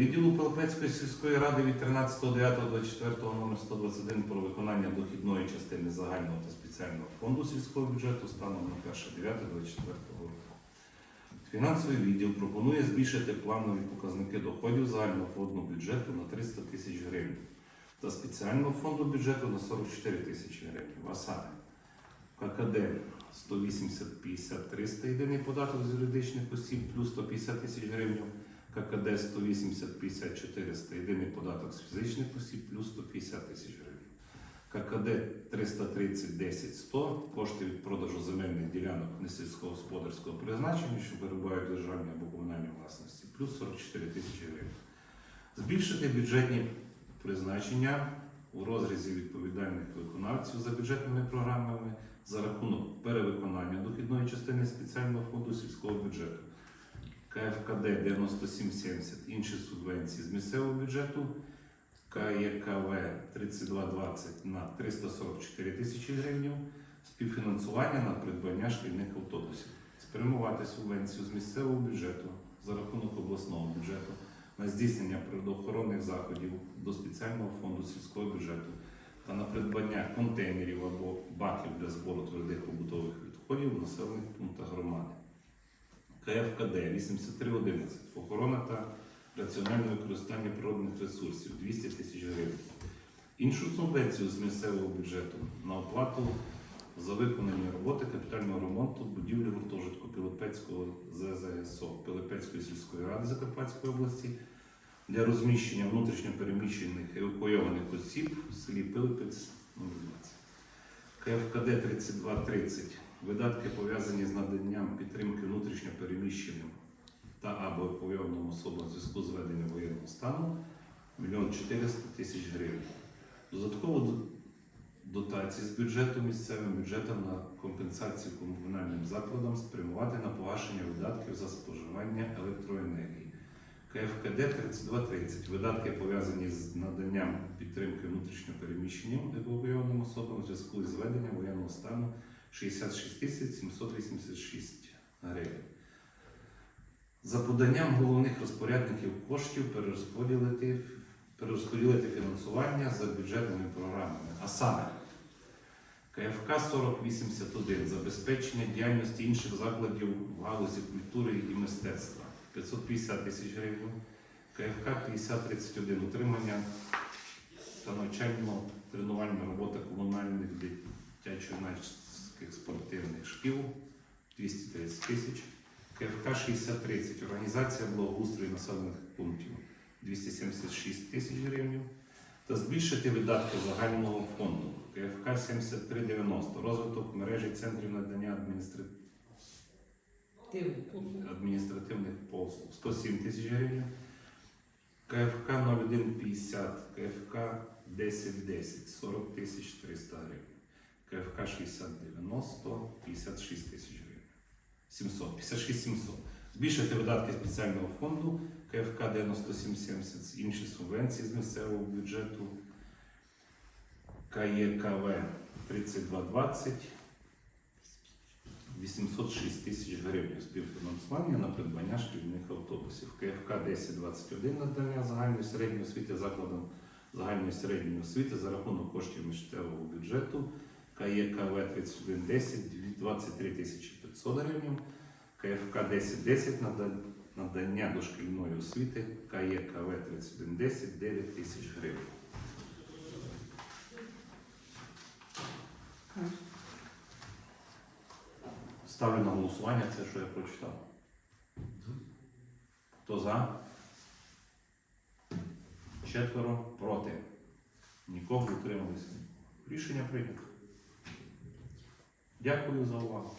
відділу Пилипецької сільської ради від 13.09.24 номер 121 про виконання дохідної частини загального та спеціального фонду сільського бюджету станом на 1.09.24 року. Фінансовий відділ пропонує збільшити планові показники доходів загального фонду бюджету на 300 тисяч гривень та спеціального фонду бюджету на 44 тисячі гривень. А ККД 180 50 300 єдиний податок з юридичних осіб плюс 150 тисяч гривень. ККД 180 50 400 єдиний податок з фізичних осіб плюс 150 тисяч гривень. ККД 330 10 100 кошти від продажу земельних ділянок несільськогосподарського призначення, що перебувають в державній або комунальній власності, плюс 44 тисячі гривень. Збільшити бюджетні призначення у розрізі відповідальних виконавців за бюджетними програмами за рахунок перевиконання дохідної частини спеціального фонду сільського бюджету. КФКД 9770 інші субвенції з місцевого бюджету, КЄКВ 3220 на 344 тисячі гривень, співфінансування на придбання шкільних автобусів, спрямувати субвенцію з місцевого бюджету за рахунок обласного бюджету на здійснення природоохоронних заходів до спеціального фонду сільського бюджету та на придбання контейнерів або баків для збору твердих побутових відходів в населених пунктах громади. КФКД 8311 охорона та раціональне використання природних ресурсів 200 тисяч гривень. Іншу субвенцію з місцевого бюджету на оплату за виконані роботи капітального ремонту будівлі гуртожитку Пилипецького ЗЗСО Пилипецької сільської ради Закарпатської області для розміщення внутрішньопереміщених евакуйованих осіб в селі Пилипець номер 20. КФКД 3230 видатки пов'язані з наданням підтримки внутрішньопереміщеним та або евакуйованим особам в зв'язку з введенням воєнного стану 1 400 тисяч гривень. Додатково дотації з бюджету місцевим бюджетом на компенсацію комунальним закладам спрямувати на погашення видатків за споживання електроенергії. КФКД 3230 видатки пов'язані з наданням підтримки внутрішньопереміщенням евакуйованим особам в зв'язку з введенням воєнного стану 66 786 гривень. За поданням головних розпорядників коштів перерозподілити, перерозподілити фінансування за бюджетними програмами. А саме КФК 4081 забезпечення діяльності інших закладів в галузі культури і мистецтва 550 тисяч гривень. КФК 5031 утримання та навчально-тренувальна робота комунальних дитячо-юнацьких спортивних шкіл 230 тисяч. КФК 6030 організація благоустрою населених пунктів 276 тисяч гривень. Та збільшити видатки загального фонду КФК 7390 розвиток мережі центрів надання адміністра- адміністративних послуг 107 тисяч гривень. КФК 0150, КФК 1010 40 тисяч 300 гривень. КФК 6090 56 тисяч гривень. 700, 56 700. Збільшити видатки спеціального фонду КФК 9770 інші субвенції з місцевого бюджету КЄКВ 3220 806 тисяч гривень співфінансування на придбання шкільних автобусів. КФК 1021 надання загальної середньої освіти закладам загальної середньої освіти за рахунок коштів місцевого бюджету. КЄКВ 3110 23 500 гривень. КФК 1010 нада- надання дошкільної освіти. КЄКВ 3110 9 тисяч гривень. Ставлю на голосування це, що я прочитав. Хто за? Четверо проти. Нікого не утрималися. Рішення прийнято. Дякую за увагу.